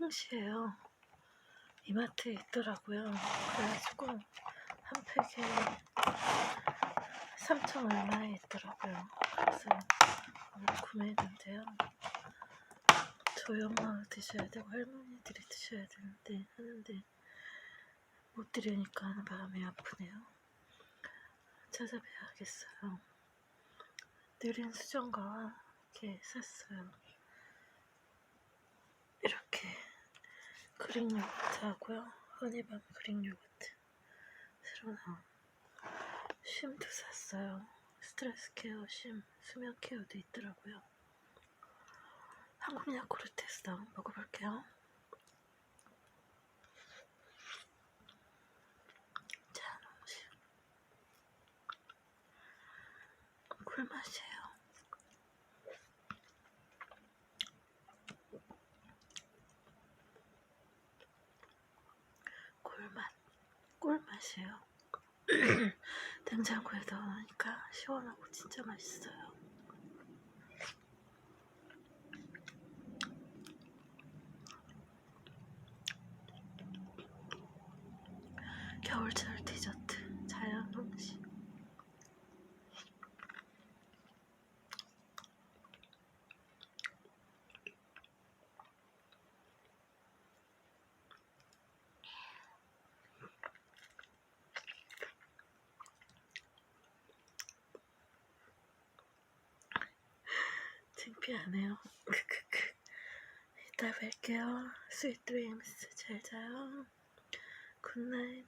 홍시예요. 이마트에 있더라고요. 그래가지고 한 팩에 3천 얼마에 있더라고요. 그래서 오늘 구매했는데요. 저희 엄마가 드셔야 되고 할머니들이 드셔야 되는데 하는데 못 드리니까 마음이 아프네요. 찾아뵈야겠어요. 느린 수정과와 이렇게 샀어요. 이렇게 그릭 요거트 하고요. 허니밤 그릭 요거트 새로 나온 쉼도 샀어요. 스트레스 케어 쉼, 수면 케어도 있더라고요. 한국 야쿠르트에서 나온 먹어볼게요. 자, 너무 싫어. 꿀맛이에요. 꿀맛, 꿀 맛이에요. 냉장고에 넣으니까 시원하고 진짜 맛있어요. 겨울철 디저트 자연 음식. 창피하네요. 크크크. 이따 뵐게요. 스윗 드림스 잘 자요. 굿나잇.